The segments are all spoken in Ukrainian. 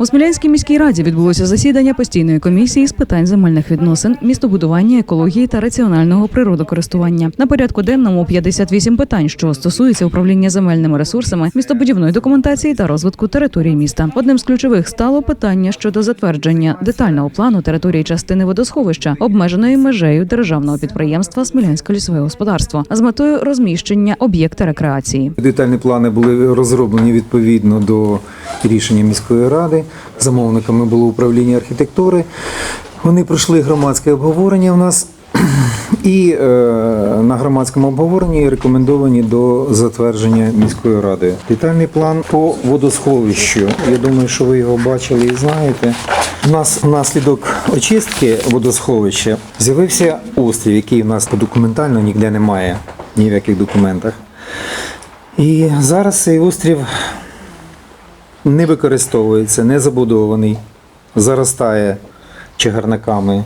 У Смілянській міській раді відбулося засідання постійної комісії з питань земельних відносин, містобудування, екології та раціонального природокористування. На порядку денному 58 питань, що стосуються управління земельними ресурсами, містобудівної документації та розвитку території міста. Одним з ключових стало питання щодо затвердження детального плану території частини водосховища, обмеженої межею державного підприємства Смілянське лісове господарство з метою розміщення об'єкта рекреації. Детальні плани були розроблені відповідно до рішення міської ради. Замовниками було управління архітектури. Вони пройшли громадське обговорення в нас. І е, на громадському обговоренні рекомендовані до затвердження міською радою. Детальний план по водосховищу. Я думаю, що ви його бачили і знаєте. У нас внаслідок очистки водосховища з'явився острів, який у нас документально ніде немає, ні в яких документах. І зараз цей острів не використовується, не забудований, заростає чагарниками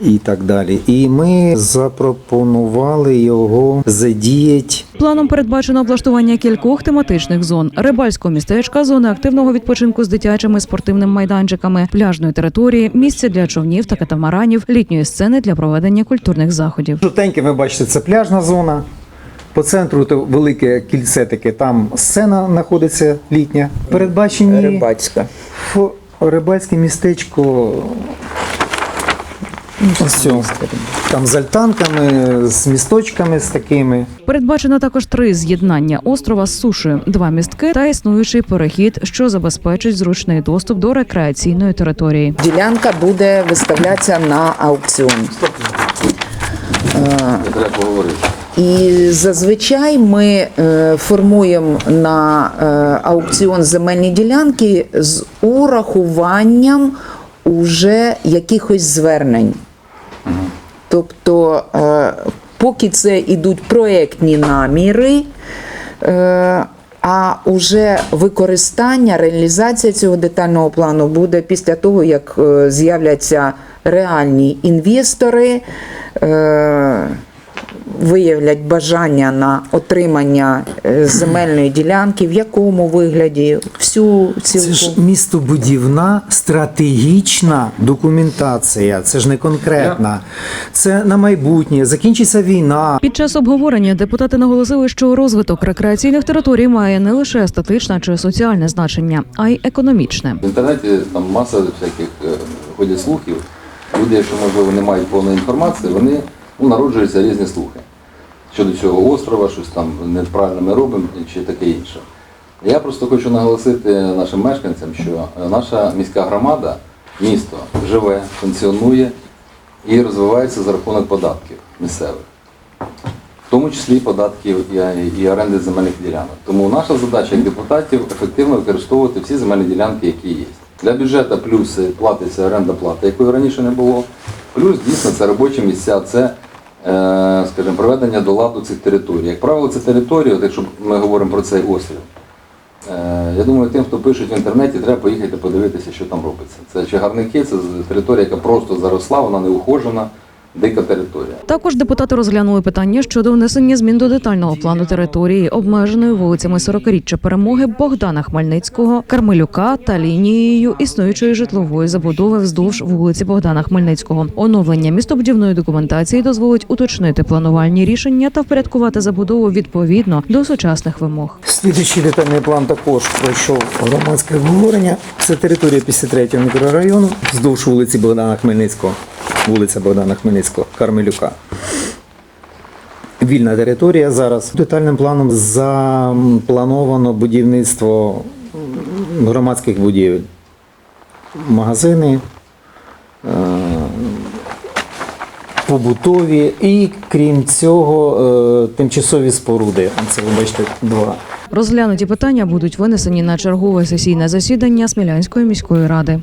і так далі. І ми запропонували його задіяти. Планом передбачено облаштування кількох тематичних зон: рибальського містечка, зони активного відпочинку з дитячими спортивними майданчиками, пляжної території, місця для човнів та катамаранів, літньої сцени для проведення культурних заходів. Жовтеньке, ви бачите, це пляжна зона. По центру то велике кільце таке, там сцена знаходиться літня. Передбачені Рибацька. ф- рибальське містечко. Все. Там з альтанками, з місточками з такими. Передбачено також три з'єднання острова з сушею, два містки та існуючий перехід, що забезпечить зручний доступ до рекреаційної території. Ділянка буде виставлятися на аукціон. Треба поговорити. І зазвичай ми е, формуємо на е, аукціон земельні ділянки з урахуванням уже якихось звернень. Тобто, е, поки це йдуть проєктні наміри, а уже використання, реалізація цього детального плану буде після того, як з'являться реальні інвестори. Виявлять бажання на отримання е, земельної ділянки, в якому вигляді, всю Це ж містобудівна стратегічна документація. Це ж не конкретна. Це на майбутнє. Закінчиться війна. Під час обговорення депутати наголосили, що розвиток рекреаційних територій має не лише естетичне чи соціальне значення, а й економічне. В інтернеті там маса всяких е, ходять слухів. Люди, якщо можливо не мають повної інформації, вони ну, народжуються різні слухи щодо цього острова, щось там неправильно ми робимо чи таке інше. Я просто хочу наголосити нашим мешканцям, що наша міська громада, місто живе, функціонує і розвивається за рахунок податків місцевих. в тому числі податків і, оренди земельних ділянок. Тому наша задача як депутатів ефективно використовувати всі земельні ділянки, які є. Для бюджету плюс платиться оренда плата, якої раніше не було. Плюс дійсно це робочі місця, це, скажімо, проведення до ладу цих територій. Як правило, це території, от якщо ми говоримо про цей острів. Е, Я думаю, тим, хто пише в інтернеті, треба поїхати подивитися, що там робиться. Це чагарники, це територія, яка просто заросла, вона не ухожена, дика територія. Також депутати розглянули питання щодо внесення змін до детального плану території, обмеженої вулицями 40-річчя перемоги Богдана Хмельницького, Кармелюка та лінією існуючої житлової забудови вздовж вулиці Богдана Хмельницького. Оновлення містобудівної документації дозволить уточнити планувальні рішення та впорядкувати забудову відповідно до сучасних вимог. Слідуючий детальний план також пройшов громадське обговорення. Це територія 53-го мікрорайону вздовж вулиці Богдана Хмельницького, вулиця Богдана Хмельницького, Кармелюка. Вільна територія зараз. Детальним планом заплановано будівництво громадських будівель. Магазини, е, побутові і крім цього е, тимчасові споруди. Це ви бачите два. Розглянуті питання будуть винесені на чергове сесійне засідання Смілянської міської ради.